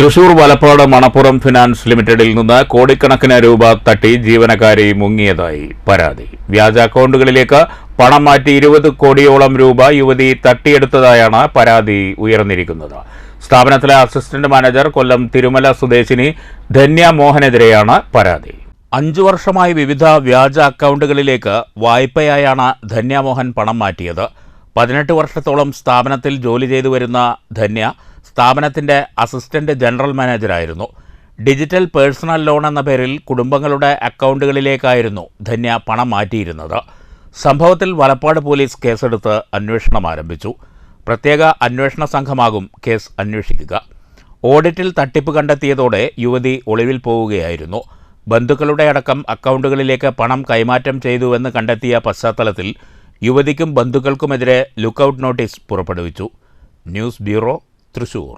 Thrissur Valappad Manappuram finance ലിമിറ്റഡിൽ നിന്ന് കോടിക്കണക്കിന് രൂപ തട്ടി ജീവനക്കാരി മുങ്ങിയതായി പരാതി. വ്യാജ അക്കൗണ്ടുകളിലേക്ക് പണം മാറ്റി ഇരുപത് കോടിയോളം രൂപ യുവതി തട്ടിയെടുത്തതായാണ് പരാതി ഉയർന്നിരിക്കുന്നത്. സ്ഥാപനത്തിലെ അസിസ്റ്റന്റ് മാനേജർ കൊല്ലം തിരുമല സ്വദേശിനി ധന്യ മോഹനെതിരെയാണ് പരാതി. അഞ്ചു വർഷമായി വിവിധ വ്യാജ അക്കൗണ്ടുകളിലേക്ക് വായ്പയായാണ് ധന്യമോഹൻ പണം മാറ്റിയത്. പതിനെട്ട് വർഷത്തോളം സ്ഥാപനത്തിൽ ജോലി ചെയ്തു വരുന്ന ധന്യ സ്ഥാപനത്തിന്റെ അസിസ്റ്റന്റ് ജനറൽ മാനേജറായിരുന്നു ഡിജിറ്റൽ പേഴ്സണൽ ലോൺ എന്ന പേരിൽ കുടുംബങ്ങളുടെ അക്കൗണ്ടുകളിലേക്കായിരുന്നു ധന്യ പണം മാറ്റിയിരുന്നത്. സംഭവത്തിൽ വലപ്പാട് പോലീസ് കേസെടുത്ത് അന്വേഷണം ആരംഭിച്ചു. പ്രത്യേക അന്വേഷണ സംഘമാകും കേസ് അന്വേഷിക്കുക. ഓഡിറ്റിൽ തട്ടിപ്പ് കണ്ടെത്തിയതോടെ യുവതി ഒളിവിൽ പോവുകയായിരുന്നു. ബന്ധുക്കളുടെ അടക്കം അക്കൗണ്ടുകളിലേക്ക് പണം കൈമാറ്റം ചെയ്തുവെന്ന് കണ്ടെത്തിയ പശ്ചാത്തലത്തിൽ യുവതിക്കും ബന്ധുക്കൾക്കുമെതിരെ ലുക്കൌട്ട് നോട്ടീസ് പുറപ്പെടുവിച്ചു. News bureau Thrissur